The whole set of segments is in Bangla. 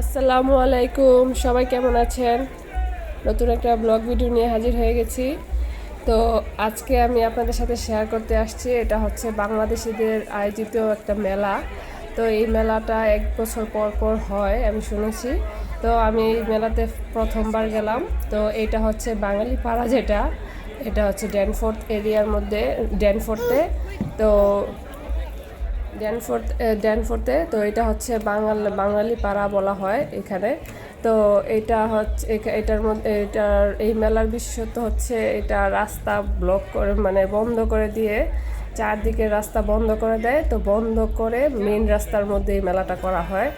আসসালামু আলাইকুম, সবাই কেমন আছেন? নতুন একটা ব্লগ ভিডিও নিয়ে হাজির হয়ে গেছি। তো আজকে আমি আপনাদের সাথে শেয়ার করতে আসছি, এটা হচ্ছে বাংলাদেশিদের আয়োজিত একটা মেলা। তো এই মেলাটা এক বছর পর পর হয়, আমি শুনেছি। তো আমি এই মেলাতে প্রথমবার গেলাম। তো এটা হচ্ছে বাঙালি পাড়া যেটা, এটা হচ্ছে ড্যানফোর্থ এরিয়ার মধ্যে ড্যানফোর্থে তো ড্যানফোর্থ ড্যানফোর্থে তো এটা হচ্ছে বাঙাল, বাঙালি পাড়া বলা হয় এখানে। তো এটা হচ্ছে এটার মধ্যে এটার, এই মেলার বিশেষত্ব হচ্ছে এটা রাস্তা ব্লক করে মানে বন্ধ করে দিয়ে চারদিকে রাস্তা বন্ধ করে দেয়। তো বন্ধ করে মেন রাস্তার মধ্যে এই মেলাটা করা হয়।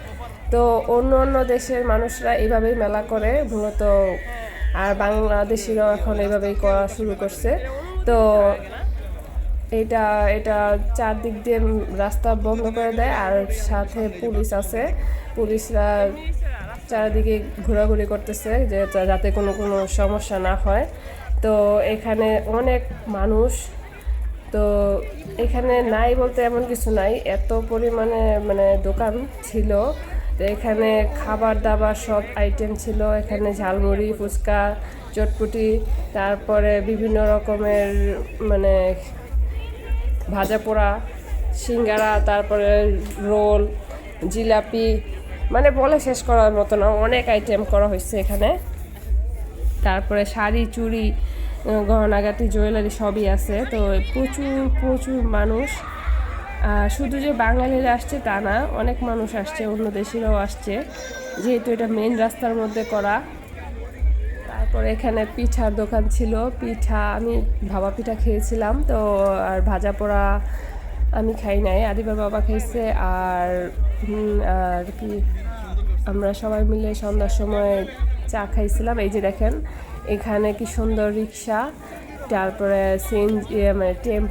তো অন্য অন্য দেশের মানুষরা এইভাবেই মেলা করে, মূলত আর বাংলাদেশিরাও এখন এইভাবেই করা শুরু করছে। তো এটা এটা চারদিক দিয়ে রাস্তা বন্ধ করে দেয় আর সাথে পুলিশ আছে। পুলিশরা চারিদিকে ঘোরাঘুরি করতেছে যে যাতে কোনো কোনো সমস্যা না হয়। তো এখানে অনেক মানুষ, তো এখানে নাই বলতে এমন কিছু নাই। এত পরিমাণে মানে দোকান ছিল, তো এখানে খাবার দাবার সব আইটেম ছিল। এখানে ঝালমুড়ি, ফুচকা, চটপুটি, তারপরে বিভিন্ন রকমের মানে ভাজা পোড়া, সিঙ্গারা, তারপরে রোল, জিলাপি মানে বলে শেষ করার মতো না, অনেক আইটেম করা হয়েছে এখানে। তারপরে শাড়ি, চুড়ি গহনাগাটি, জুয়েলারি সবই আছে। তো প্রচুর প্রচুর মানুষ। শুধু যে বাঙালিরা আসছে তা না, অনেক মানুষ আসছে, অন্য দেশেরও আসছে। যেহেতু এটা মেন রাস্তার মধ্যে করা তারপরে এখানে পিঠার দোকান ছিল। পিঠা, আমি ভাবা পিঠা খেয়েছিলাম, তো আর ভাজা পোড়া আমি খাই নাই। আদিবার বাবা খাইছে আর আর কি, আমরা সবাই মিলে সন্ধ্যার সময় চা খাইছিলাম। এই যে দেখেন, এখানে কি সুন্দর রিক্সা, তারপরে সিন মানে টেম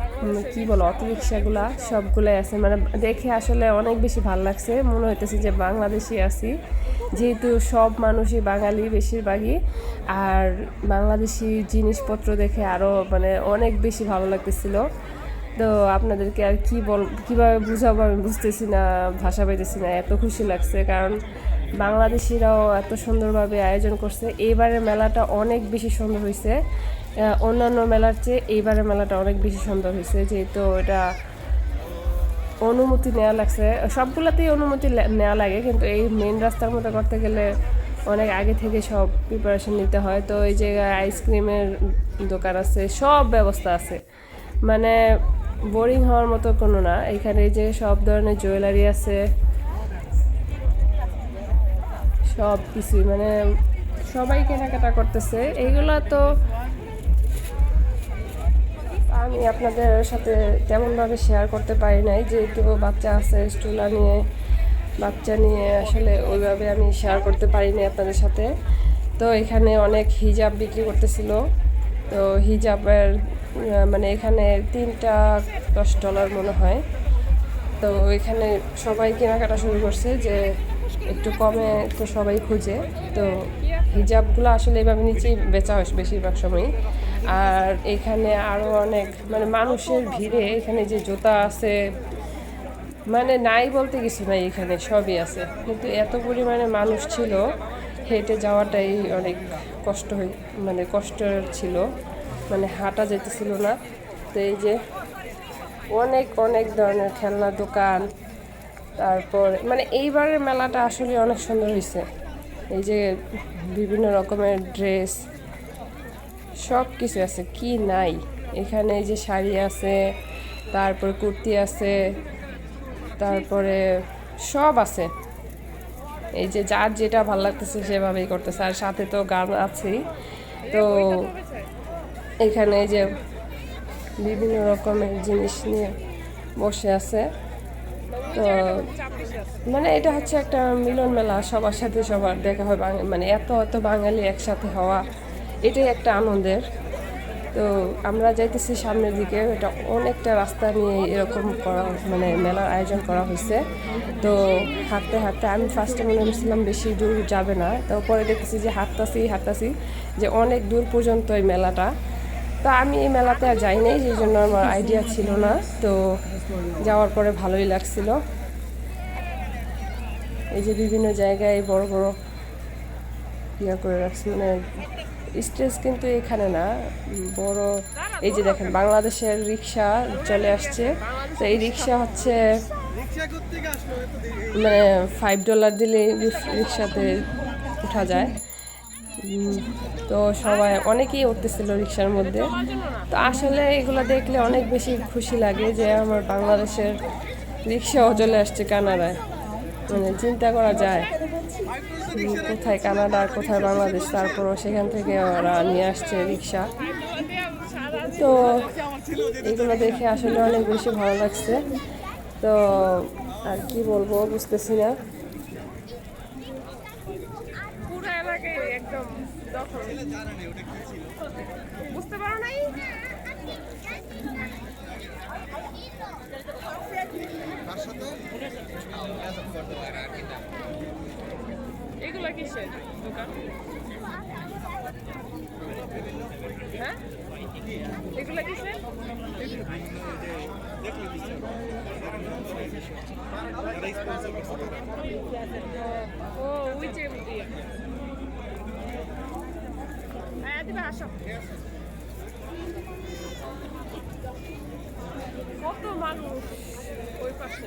কি বলো অটো রিক্সাগুলা সবগুলোই আছে। মানে দেখে আসলে অনেক বেশি ভালো লাগছে। মনে হইতেছে যে বাংলাদেশি আছি। যেহেতু সব মানুষই বাঙালি বেশিরভাগই, আর বাংলাদেশি জিনিসপত্র দেখে আরও মানে অনেক বেশি ভালো লাগতেছিল। তো আপনাদেরকে আর কি বল, কীভাবে বুঝাবো আমি বুঝতেছি না, ভাষা পাইতেছি না, এত খুশি লাগছে। কারণ বাংলাদেশিরাও এত সুন্দরভাবে আয়োজন করছে। এইবারের মেলাটা অনেক বেশি সুন্দর হয়েছে অন্যান্য মেলার চেয়ে এইবারের মেলাটা অনেক বেশি সুন্দর হয়েছে যেহেতু এটা অনুমতি নেওয়া লাগছে। সবগুলোতেই অনুমতি নেওয়া লাগে, কিন্তু এই মেন রাস্তার মধ্যে করতে গেলে অনেক আগে থেকে সব প্রিপারেশন নিতে হয়। তো এই জায়গায় আইসক্রিমের দোকান আছে, সব ব্যবস্থা আছে। মানে বোরিং হওয়ার মতো কোনো না। এখানে এই যে সব ধরনের জুয়েলারি আছে সব কিছুই মানে সবাই কেনাকাটা করতেছে। এইগুলো তো আমি আপনাদের সাথে তেমনভাবে শেয়ার করতে পারি নাই, যেহেতু বাচ্চা আছে, স্টুলা নিয়ে বাচ্চা নিয়ে আসলে ওইভাবে আমি শেয়ার করতে পারিনি আপনাদের সাথে। তো এখানে অনেক হিজাব বিক্রি করতেছিল। তো হিজাবের মানে এখানে তিনটা দশ ডলার মনে হয়। তো এখানে সবাই কেনাকাটা শুরু করছে যে একটু কমে তো সবাই খুঁজে। তো হিজাবগুলো আসলে এভাবে নিচেই বেচা হয় বেশিরভাগ সময়ই। আর এখানে আরও অনেক মানে মানুষের ভিড়ে এখানে যে জুতা আছে মানে নাই বলতে কিছু নাই এখানে, সবই আছে। কিন্তু এত পরিমাণে মানুষ ছিল, হেঁটে যাওয়াটাই অনেক কষ্ট হয়ে মানে কষ্টের ছিল মানে হাঁটা যেতেছিল না। তো এই যে অনেক অনেক ধরনের খেলনা দোকান, তারপর মানে এইবারের মেলাটা আসলে অনেক সুন্দর হয়েছে এই যে বিভিন্ন রকমের ড্রেস সব কিছু আছে, কি নাই? এখানে যে শাড়ি আছে, তারপর কুর্তি আছে, তারপরে সব আছে। এই যে যার যেটা ভালো লাগতেছে সেভাবেই করতেছে। আর সাথে তো গান আছেই। তো এখানে যে বিভিন্ন রকমের জিনিস নিয়ে বসে আছে। তো মানে এটা হচ্ছে একটা মিলন মেলা সবার সাথে সবার দেখা হয় মানে এত এত বাঙালি একসাথে হওয়া। এটাই একটা আনন্দের। তো আমরা যাইতেছি সামনের দিকে, এটা অনেকটা রাস্তা নিয়ে এরকম করা মানে মেলার আয়োজন করা হয়েছে তো হাঁটতে হাঁটতে আমি ফার্স্টে মনে করছিলাম বেশি দূর যাবে না, তো পরে দেখতেছি যে হাঁটতাছি হাঁটতাছি, যে অনেক দূর পর্যন্ত এই মেলাটা। তো আমি এই মেলাতে আর যাই নাই, সেই জন্য আমার আইডিয়া ছিল না। তো যাওয়ার পরে ভালোই লাগছিল। এই যে বিভিন্ন জায়গায় বড় বড় ইয়া করে রাখছে। মানে স্টেজ কিন্তু এখানে না, বড় এই যে দেখেন, বাংলাদেশের রিক্সা চলে আসছে। তো এই রিক্সা হচ্ছে মানে ফাইভ ডলার দিলে রিক্সাতে ওঠা যায়। তো সবাই, অনেকেই উঠতেছিল রিক্সার মধ্যে। তো আসলে এগুলো দেখলে অনেক বেশি খুশি লাগে যে আমার বাংলাদেশের রিক্সাও চলে আসছে কানাডায়। মানে চিন্তা করা যায়। কোথায় কানাডা কোথায় বাংলাদেশ তারপরও সেখান থেকে ওরা নিয়ে আসছে রিক্সা। তো এগুলো দেখে আসলে অনেক বেশি ভালো লাগছে। তো আর কি বলব বুঝতেছি না। পুরো এলাকায় বুঝতে পারো নাই? এগুলা কিসের? দোকান? হ্যাঁ? এগুলা কিসের? ও ওই। হ্যাঁ কত মানুষ ওই পাশে?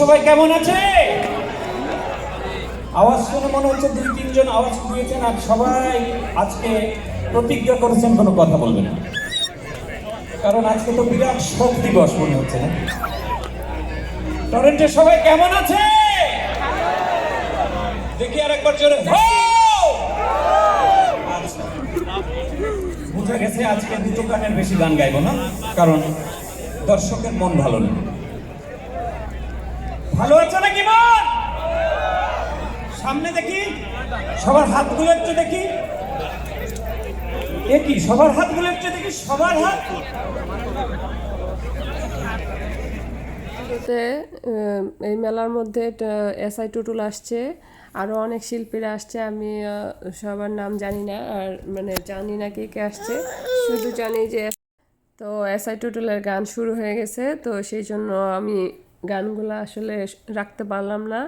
সবাই কেমন আছে? আওয়াজ শুনে মনে হচ্ছে দুই, তিনজন আওয়াজ দিয়েছেন আর সবাই আজকে প্রতিজ্ঞা করেছেন কোনো কথা বলবেন না। কারণ আজকে তো বিরাট শোক দিবস মনে হচ্ছে, না? টরেন্টের সবাই কেমন আছে? দেখি আর একবার জোরে। বুঝা গেছে, আজকে দুটো গানের বেশি গান গাইবো না, কারণ দর্শকের মন ভালো নেই। ভালো আছে নাকি মন? সামনে দেখি, সবার হাতগুলো একটু দেখি। এ কি, সবার হাতগুলো একটু দেখি, সবার হাত? এই মেলার মধ্যে এসআই টুটুল আসছে। আরও অনেক শিল্পীরা আসছে, আমি সবার নাম জানি না, আর মানে জানি না কে কে আসছে। শুধু জানি যে তো এসআই টুটুলের গান শুরু হয়ে গেছে, তো সেই জন্য আমি গানগুলো আসলে রাখতে পারলাম না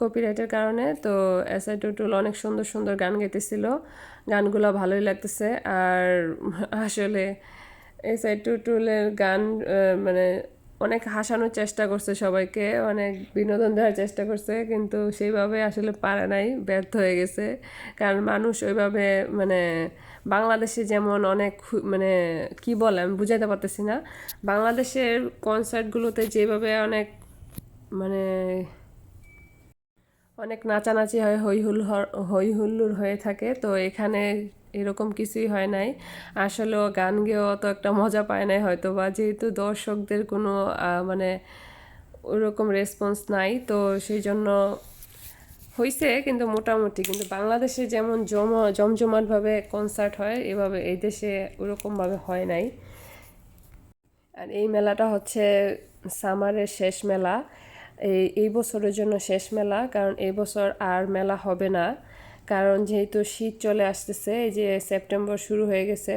কপিরাইটের কারণে। তো এসআই টুটুল অনেক সুন্দর সুন্দর গান গেতেছিল, গানগুলো ভালোই লাগতেছে। আর আসলে এসআই টুটুলের গান মানে অনেক হাসানোর চেষ্টা করছে সবাইকে, অনেক বিনোদন দেওয়ার চেষ্টা করছে, কিন্তু সেইভাবে আসলে পারে নাই, ব্যর্থ হয়ে গেছে। কারণ মানুষ ওইভাবে মানে বাংলাদেশে যেমন অনেক মানে কি বলে আমি বুঝাতে পারতেছি না। বাংলাদেশের কনসার্টগুলোতে যেভাবে অনেক মানে অনেক নাচানাচি হয় হই হুল্লোড় হয়ে থাকে, তো এখানে এরকম কিছুই হয় নাই। আসলেও গান গেয়েও অত একটা মজা পায় নাই হয়তো বা যেহেতু দর্শকদের কোনো মানে ওরকম রেসপন্স নাই, তো সেই জন্য হয়েছে কিন্তু মোটামুটি। কিন্তু বাংলাদেশে যেমন জম, জমজমাটভাবে কনসার্ট হয়, এভাবে এই দেশে ওরকমভাবে হয় নাই। আর এই মেলাটা হচ্ছে সামারের শেষ মেলা। এই এই বছরের জন্য শেষ মেলা, কারণ এই বছর আর মেলা হবে না। কারণ যেহেতু শীত চলে আসতেছে, এই যে সেপ্টেম্বর শুরু হয়ে গেছে,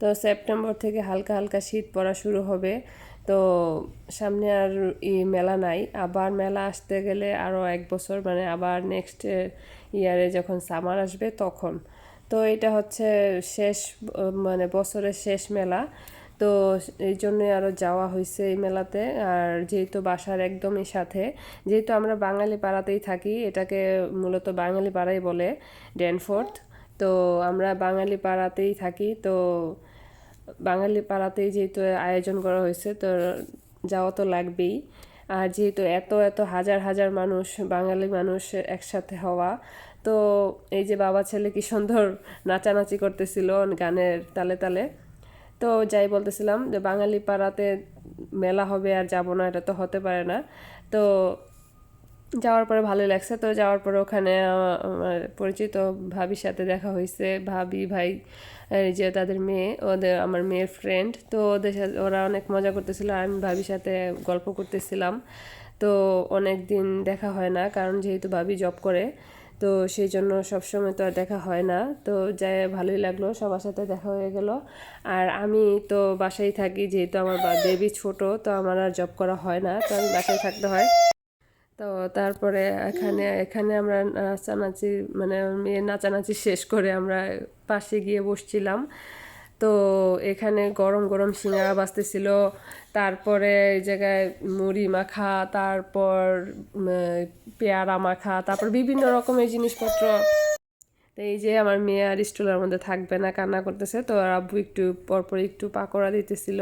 তো সেপ্টেম্বর থেকে হালকা হালকা শীত পড়া শুরু হবে। তো সামনে আর ই মেলা নাই। আবার মেলা আসতে গেলে আরও এক বছর মানে আবার নেক্সট ইয়ারে যখন সামার আসবে তখন। তো এটা হচ্ছে শেষ মানে বছরের শেষ মেলা। তো এই জন্যই আরও যাওয়া হয়েছে এই মেলাতে। আর যেহেতু বাসার একদমই সাথে, যেহেতু আমরা বাঙালি পাড়াতেই থাকি, এটাকে মূলত বাঙালি পাড়াই বলে ড্যানফোর্থ তো আমরা বাঙালি পাড়াতেই থাকি, তো বাঙালি পাড়াতেই যেহেতু আয়োজন করা হয়েছে তো যাওয়া তো লাগবেই। আর যেহেতু এত এত হাজার হাজার মানুষ, বাঙালি মানুষ একসাথে হওয়া, তো এই যে বাবা ছেলে কি সুন্দর নাচানাচি করতেছিল গানের তালে তালে। তো যাই বলতেছিলাম যে বাঙালি পাড়াতে মেলা হবে আর যাব না, এটা তো হতে পারে না। তো যাওয়ার পরে ভালোই লাগছে। তো যাওয়ার পরে ওখানে আমার পরিচিত ভাবির সাথে দেখা হয়েছে। ভাবি ভাই যে তাদের মেয়ে, ওদের, আমার মেয়ের ফ্রেন্ড তো ওদের সাথে, ওরা অনেক মজা করতেছিল। আমি ভাবির সাথে গল্প করতেছিলাম। তো অনেক দিন দেখা হয় না, কারণ যেহেতু ভাবি জব করে তো সেই জন্য সবসময় তো আর দেখা হয় না। তো যাই ভালোই লাগল, সবার সাথে দেখা হয়ে গেল। আর আমি তো বাসায় থাকি, যেহেতু আমার বেবি ছোট, তো আমার আর জব করা হয় না, তো আমি বাসায় থাকতে হয়। তো তারপরে এখানে এখানে আমরা নাচানাচি মানে মেয়ে নাচানাচি শেষ করে আমরা পাশে গিয়ে বসছিলাম। তো এখানে গরম গরম সিঙ্গারা বাজতেছিল। তারপরে এই জায়গায় মুড়ি মাখা, তারপর পেয়ারা মাখা, তারপর বিভিন্ন রকমের জিনিসপত্র। তো এই যে আমার মেয়ে আর স্টুলের মধ্যে থাকবে না, কান্না করতেছে। তো আর আব্বু একটু পরপর একটু পাকোড়া দিতেছিল।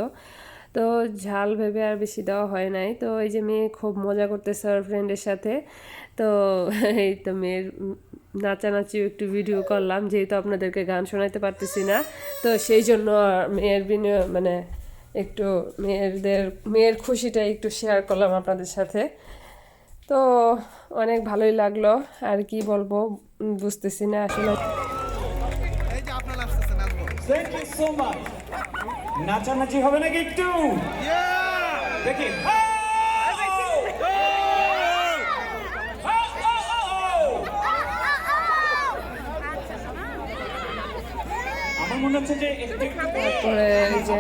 তো ঝাল ভেবে আর বেশি দেওয়া হয় নাই। তো এই যে মেয়ে খুব মজা করতেছে ওর ফ্রেন্ডের সাথে। তো এই তো মেয়ের নাচানাচিও একটু ভিডিও করলাম যেহেতু আপনাদেরকে গান শোনাতে পারতেছি না তো সেই জন্য মেয়ের বিনিয়োগ মানে একটু মেয়েদের মেয়ের খুশিটা একটু শেয়ার করলাম আপনাদের সাথে। তো অনেক ভালোই লাগল আর কি বলব বুঝতেছি না আসলে। নাচানাচি হবে নাকি একটু? দেখি আমার মনে হচ্ছে যে একটু একটু তারপরে এই যে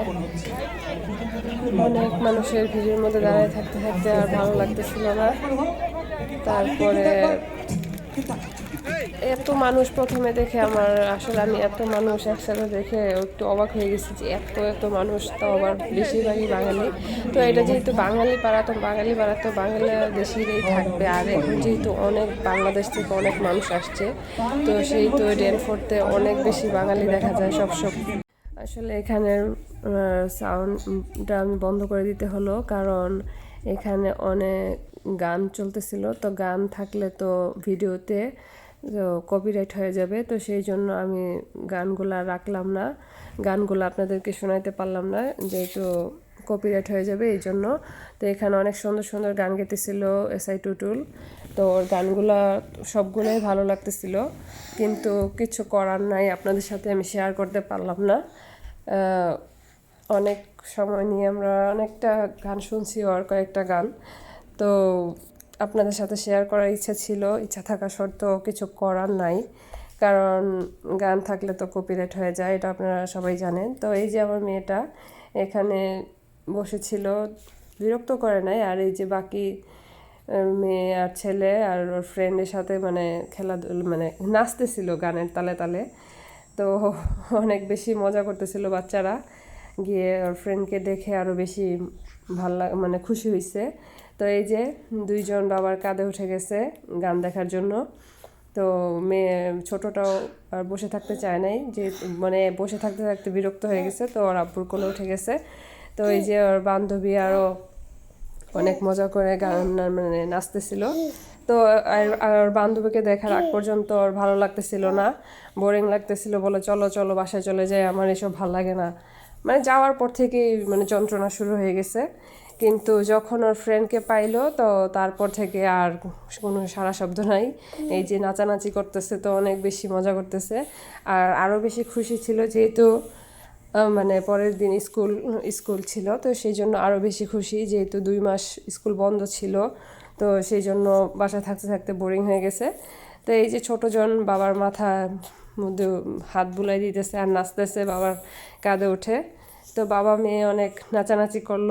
অনেক মানুষের ভিড়ের মধ্যে দাঁড়িয়ে থাকতে থাকতে আর ভালো লাগতেছিল না। তারপরে এত মানুষ প্রথমে দেখে আমার, আসলে আমি এত মানুষ একসাথে দেখে একটু অবাক হয়ে গেছি যে এত এত মানুষ তো আবার বেশিরভাগই বাঙালি। তো এটা যেহেতু বাঙালি পাড়া, তো বাঙালি পাড়া তো বাঙালি দেশেরই থাকবে। আর এখন যেহেতু অনেক বাংলাদেশ থেকে অনেক মানুষ আসছে, তো সেই তো ডেনফোর্টে অনেক বেশি বাঙালি দেখা যায় সব সব আসলে এখানের সাউন্ডটা আমি বন্ধ করে দিতে হলো, কারণ এখানে অনেক গান চলতেছিল। তো গান থাকলে তো ভিডিওতে কপিরাইট হয়ে যাবে, তো সেই জন্য আমি গানগুলা রাখলাম না। গানগুলো আপনাদেরকে শোনাইতে পারলাম না, যেহেতু কপিরাইট হয়ে যাবে এই জন্য। তো এখানে অনেক সুন্দর সুন্দর গান গেতেছিল এসআই টুটুল তো ওর গানগুলা সবগুলোই ভালো লাগতেছিল, কিন্তু কিছু করার নাই, আপনাদের সাথে আমি শেয়ার করতে পারলাম না। অনেক সময় নিয়ে আমরা অনেকটা গান শুনছি, ওর কয়েকটা গান। তো আপনাদের সাথে শেয়ার করার ইচ্ছা ছিল, ইচ্ছা থাকা সত্ত্বেও কিছু করার নাই। কারণ গান থাকলে তো কপিরাইট হয়ে যায়, এটা আপনারা সবাই জানেন। তো এই যে আমার মেয়েটা এখানে বসেছিল, বিরক্ত করে নাই। আর এই যে বাকি মেয়ে আর ছেলে আর ওর ফ্রেন্ডের সাথে মানে খেলাধুলা মানে নাচতেছিল গানের তালে তালে। তো অনেক বেশি মজা করতেছিল বাচ্চারা। গিয়ে ওর ফ্রেন্ডকে দেখে আরও বেশি ভালো মানে খুশি হয়েছে তো এই যে দুইজন বাবার কাঁধে উঠে গেছে গান দেখার জন্য। তো মেয়ে ছোটটাও আর বসে থাকতে চায় নাই যে মানে বসে থাকতে থাকতে বিরক্ত হয়ে গেছে, তো ওর আব্বুর কোলে উঠে গেছে। তো এই যে ওর বান্ধবী আরও অনেক মজা করে গান মানে নাচতেছিল। তো আর বান্ধবীকে দেখার আগ পর্যন্ত ওর ভালো লাগতেছিল না, বোরিং লাগতেছিল, বলে চলো চলো, বাসায় চলে যাই, আমার এসব ভালো লাগে না। মানে যাওয়ার পর থেকেই মানে যন্ত্রণা শুরু হয়ে গেছে। কিন্তু যখন ওর ফ্রেন্ডকে পাইলো তো তারপর থেকে আর কোনো সারা শব্দ নাই। এই যে নাচানাচি করতেছে তো অনেক বেশি মজা করতেছে। আর আরও বেশি খুশি ছিল যেহেতু মানে পরের দিন স্কুল স্কুল ছিল তো সেই জন্য আরও বেশি খুশি যেহেতু দুই মাস স্কুল বন্ধ ছিল। তো সেই জন্য বাসায় থাকতে থাকতে বোরিং হয়ে গেছে। তো এই যে ছোটজন বাবার মাথার মধ্যে হাত বুলাই দিতেছে আর নাচতেছে বাবার কাঁধে উঠে। তো বাবা মেয়ে অনেক নাচানাচি করল।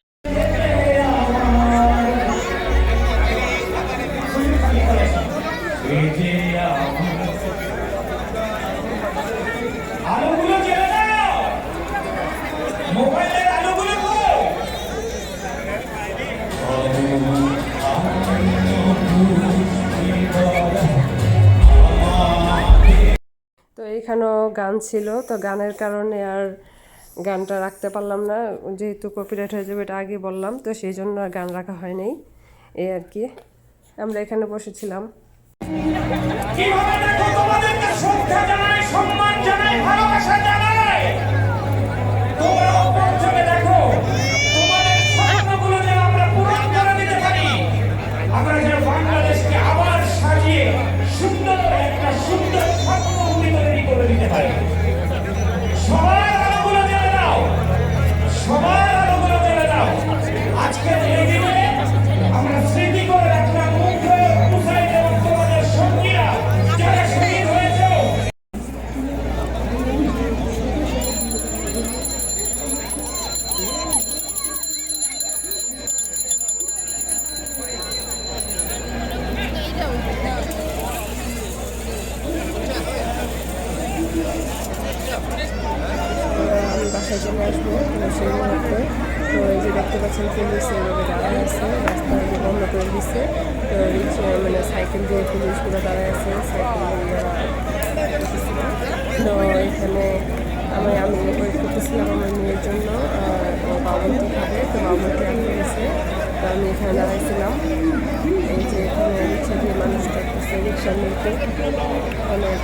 তো এইখানেও গান ছিল, তো গানের কারণে আর গানটা রাখতে পারলাম না। যেহেতু কপিরাইট হয়ে যাবে, এটা আগে বললাম, তো সেই জন্য আর গান রাখা হয়নি এই আর কি। আমরা এখানে বসেছিলাম। সম্মান ভালোবাসা তো এখানে আমি আমি ওয়েট করতেছিলাম আমার মেয়ের জন্য বাবুটি খাবে, তো বাবুটি আনতে গেছে। তো আমি এখানে দাঁড়াইছিলাম। এই যে এখানে রিক্সা দিয়ে মানুষ করতেছে রিক্সা নিতে অনেক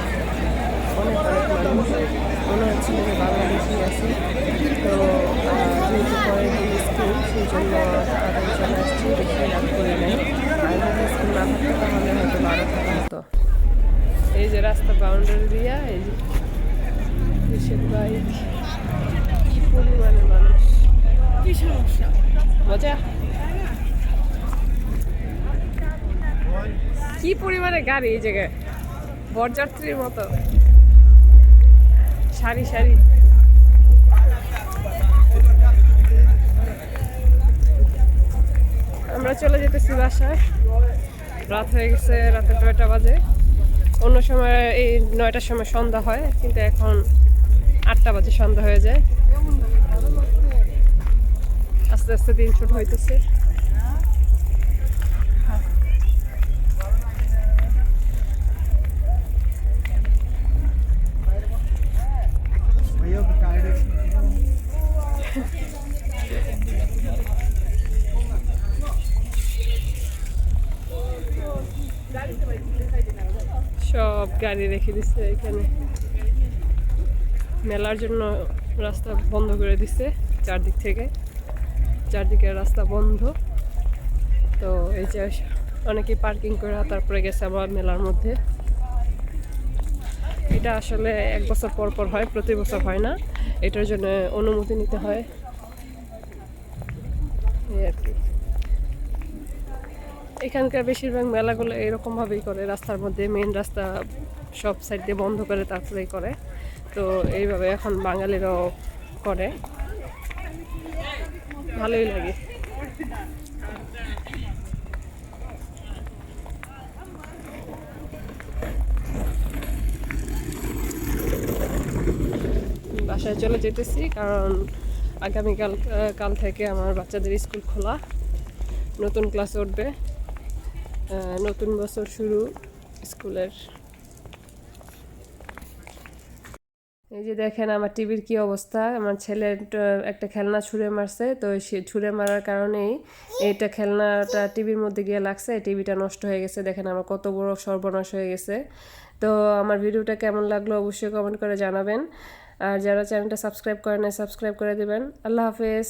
অনেক অনেক মানুষ। মনে হচ্ছিল যে বাংলাদেশি আছে। তো যেহেতু পরে দিন স্কুল, সেই জন্য তাড়াতাড়ি চলে আসছি বেশি রাত করে নেই আর যদি স্কুল না থাকতো তাহলে হয়তো বারো থাকা হতো। এই যে রাস্তা বাউন্ডারি দিয়া, এই যে দেশের বাইক কি পরিমাণে মানুষ। কি সমস্যা? মজা? কি পরিমাণে গাড়ি এই জায়গায়? বরযাত্রীর মতো। সারি সারি। আমরা চলে যেতেছি বাসায়। রাত হয়ে গেছে রাতে নয়টা বাজে। অন্য সময় এই নয়টার সময় সন্ধ্যা হয়, কিন্তু এখন আটটা বাজে সন্ধ্যা হয়ে যায়। আস্তে আস্তে দিন ছোট হইতেছে। সব গাড়ি রেখে দিচ্ছে এখানে। মেলার জন্য রাস্তা বন্ধ করে দিছে চারদিক থেকে। চারদিকের রাস্তা বন্ধ। তো এই যে অনেকে পার্কিং করে, তারপরে গেছে আবার মেলার মধ্যে। এটা আসলে এক বছর পর পর হয়, প্রতি বছর হয় না। এটার জন্য অনুমতি নিতে হয়। এই আর কি। এখানকার বেশিরভাগ মেলাগুলো এরকমভাবেই করে, রাস্তার মধ্যে মেন রাস্তা সব সাইড দিয়ে বন্ধ করে, তারপরেই করে। তো এইভাবে এখন বাঙালিরাও করে। ভালোই লাগে। বাসায় চলে যেতেছি কারণ আগামীকাল কাল থেকে আমার বাচ্চাদের স্কুল খোলা। নতুন ক্লাস উঠবে। নতুন বছর শুরু স্কুলের। এই যে দেখেন আমার টিভির কি অবস্থা। আমার ছেলে একটা খেলনা ছুঁড়ে মারছে, তো সে ছুঁড়ে মারার কারণেই এইটা খেলনাটা টিভির মধ্যে গিয়ে লাগছে টিভিটা নষ্ট হয়ে গেছে। দেখেন আমার কত বড় সর্বনাশ হয়ে গেছে। তো আমার ভিডিওটা কেমন লাগল অবশ্যই কমেন্ট করে জানাবেন। আর যারা চ্যানেলটা সাবস্ক্রাইব করেন সাবস্ক্রাইব করে দেবেন। আল্লাহ হাফেজ।